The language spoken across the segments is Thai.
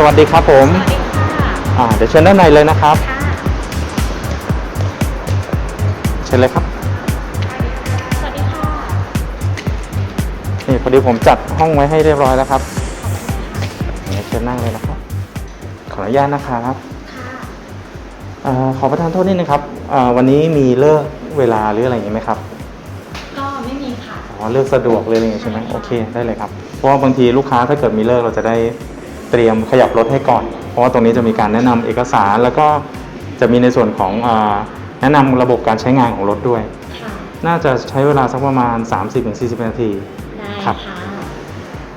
สวัสดีครับผมสวัสดีค่ะอ่า เดี๋ยวเชิญด้านในเลยนะครับค่ะเชิญเลยครับ สวัสดีค่ะ นี่พอดีผมจัดห้องไว้ให้เรียบร้อยแล้วครับเดี๋ยวเชิญนั่งเลยนะครับ ขออนุญาตนะครับค่ะอ่าขอประทานโทษนิดนึงครับอ่าวันนี้มีเลิกเวลาหรืออะไรอย่างงี้ไหมครับ ก็ไม่มีค่ะ อ๋อ เลือกสะดวกเลยอะไรอย่างงี้ใช่ไหมโอเค ได้เลยครับ เพราะว่าบางทีลูกค้าถ้าเกิดมีเลิกเราจะได้ เตรียมขยับรถให้ก่อน เพราะว่าตรงนี้จะมีการแนะนำเอกสาร แล้วก็จะมีในส่วนของอาแนะนำระบบการใช้งานของรถด้วยค่ะน่าจะใช้เวลาสักประมาณ 30-40 นาทีได้ครับค่ะ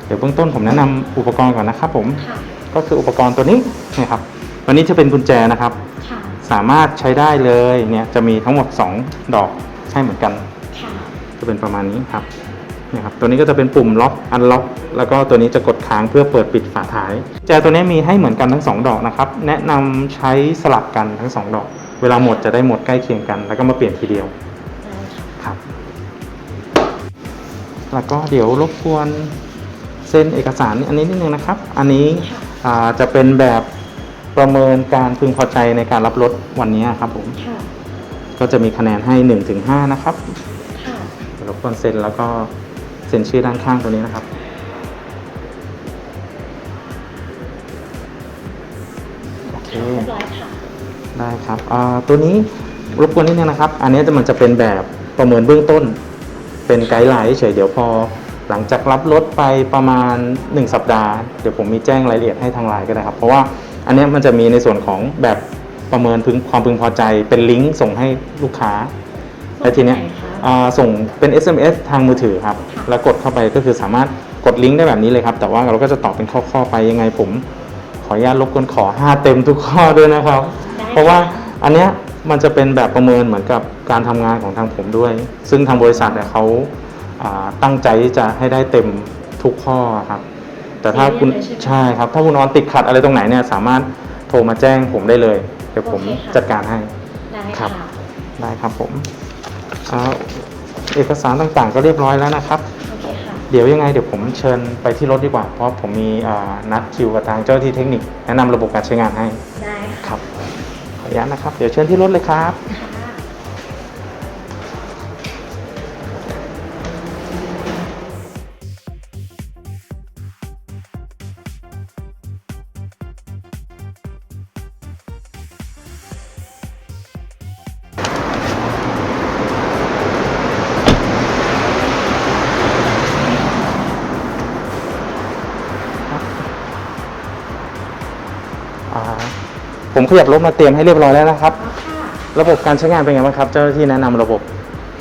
เดี๋ยวเบื้องต้นผมแนะนำอุปกรณ์ก่อนนะครับผมค่ะก็คืออุปกรณ์ตัวนี้นะครับวันนี้จะเป็นกุญแจนะครับค่ะสามารถใช้ได้เลยเนี่ยจะมีทั้งหมด 2 ดอกให้เหมือนกันค่ะจะเป็นประมาณนี้ครับเนี่ยครับตัวนี้ก็จะเป็นปุ่มล็อกอันล็อกแล้วก็ตัวนี้จะกดค้างเพื่อเปิดปิดฝาท้ายกุญแจตัวนี้มีให้เหมือนกันทั้งสองดอกนะครับแนะนำใช้สลับกันทั้งสองดอก เวลาหมดจะได้หมดใกล้เคียงกัน แล้วก็มาเปลี่ยนทีเดียวได้ค่ะครับ แล้วก็เดี๋ยวรบกวนเซ็นเอกสารอันนี้นิดนึงนะครับ อันนี้อ่าจะเป็นแบบประเมินการพึงพอใจในการรับรถวันนี้ครับผมค่ะก็จะมีคะแนนให้1-5ถึง5นะครับค่ะเดี๋ยวรบกวนเซ็นแล้วก็ เซ็นชื่อด้านข้างตัวนี้นะครับ โอเค ร้อยค่ะ ได้ครับอ่าตัวนี้รบกวนนิดนึงนะครับ อันนี้จะมันจะเป็นแบบประเมินเบื้องต้น เป็นไกด์ไลน์เฉยๆเดี๋ยวพอ หลังจากรับรถไปประมาณ 1 สัปดาห์ เดี๋ยวผมมีแจ้งรายละเอียดให้ทางไลน์ก็ได้ครับ เพราะว่าอันนี้มันจะมีในส่วนของแบบประเมินพึงความพึงพอใจ เป็นลิงก์ส่งให้ลูกค้า แล้วทีเนี้ย ส่งไหนคะ ส่งเป็น SMS ทางมือถือครับค่ะแล้วกดเข้าไปก็คือสามารถกดลิงก์ได้แบบนี้เลยครับ แต่ว่าเราก็จะตอบเป็นข้อๆไปยังไงผม ขออนุญาตรบกวนขอ 5 เต็มทุกข้อด้วยนะครับได้เพราะว่าค่อันเนี้ยมันจะเป็นแบบประเมินเหมือนกับการทำงานของทางผมด้วย ซึ่งทางบริษัทเนี่ยเขาอ่าตั้งใจที่จะให้ได้เต็มทุกข้อครับ แต่ถ้าคุณซีเรียสเลยใช่ไหมใช่ครับ ถ้าคุณนอนติดขัดอะไรตรงไหนเนี่ยสามารถโทรมาแจ้งผมได้เลย เดี๋ยวผมโอเคค่ะจัดการให้ ได้ครัค่ะบได้ครับผม อ่าเอกสารต่างๆ ก็เรียบร้อยแล้วนะครับ โอเคค่ะ เดี๋ยวยังไงเดี๋ยวผมเชิญไปที่รถดีกว่า เพราะผมมีอ่านัดคิวกับทางเจ้าหน้าที่เทคนิค แนะนำระบบการใช้งานให้ได้คค่ะรับขออนุญาตนะครับ เดี๋ยวเชิญที่รถเลยครับ ค่ะ ผมขยับรถมาเตรียมให้เรียบร้อยแล้วนะครับอ๋อค่ะระบบการใช้งานเป็นไงบ้างครับ เจ้าหน้าที่แนะนำระบบ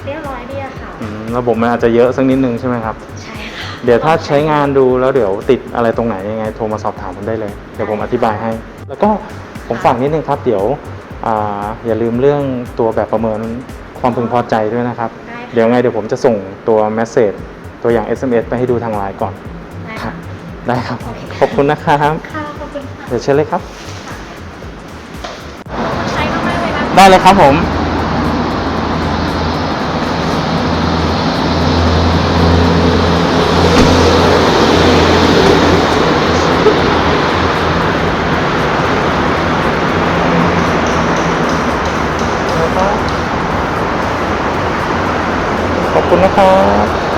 เรียบร้อยดีอะค่ะ อืมระบบมันอาจจะเยอะสักนิดนึงใช่ไหมครับ ใช่ค่ะเดี๋ยวถ้าใช้งานดูแล้วเดี๋ยวติดอะไรตรงไหนยังไง โทรมาสอบถามผมได้เลย เดี๋ยวผมอธิบายให้ แล้วก็ผมฝากนิดนึงครับ เดี๋ยวอ่าอย่าลืมเรื่องตัวแบบประเมินความพึงพอใจด้วยนะครับ ได้ค่ะเดี๋ยวไงเดี๋ยวผมจะส่งตัวเมสเซจตัวอย่าง SMS ไปให้ดูทางไลน์ก่อน ได้ครัค่ะบ ได้ครับ โอเค ขอบคุณนะครับ ค่ะขอบคุณค่ะ เดี๋ยวเชิญเลยครับ ได้เลยครับผมขอบคุณนะครับ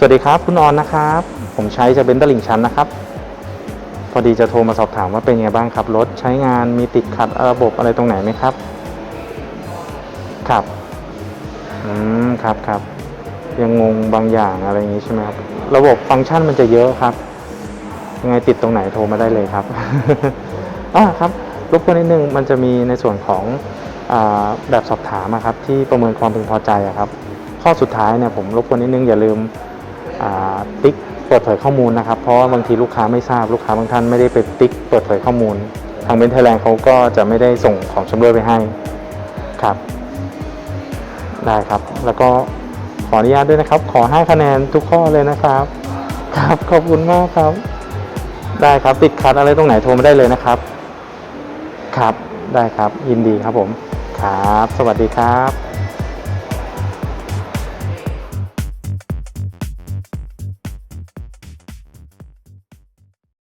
สวัสดีครับ คุณออนนะครับ ผมใช้จะเป็นตลิ่งชันนะครับ พอดีจะโทรมาสอบถามว่าเป็นไงบ้างครับรถใช้งานมีติดขัดระบบอะไรตรงไหนไหมครับ ครับ อืมครับครับยังงงบางอย่างอะไรอย่างนี้ใช่ไหมครับ ระบบฟังก์ชันมันจะเยอะครับ ยังไงติดตรงไหนโทรมาได้เลยครับอ่าครับรบกวนนิดนึงมันจะมีในส่วนของอแบบสอบถามอะครับ ที่ประเมินความพึงพอใจครับ ข้อสุดท้ายเนี่ยผมรบกวนนิดนึงอย่าลืม ติ๊กเปิดเผยข้อมูลนะครับเพราะว่าบางทีลูกค้าไม่ทราบลูกค้าบางท่านไม่ได้ไปติ๊กเปิดเผยข้อมูล ทางเบนเทแลนด์เขาก็จะไม่ได้ส่งของชำร่วยไปให้ครับ ได้ครับ แล้วก็ขออนุญาตด้วยนะครับ ขอให้คะแนนทุกข้อเลยนะครับ ครับขอบคุณมากครับ ได้ครับติดขัดอะไรตรงไหนโทรมาได้เลยนะครับ ครับได้ครับยินดีครับผมครับ สวัสดีครับ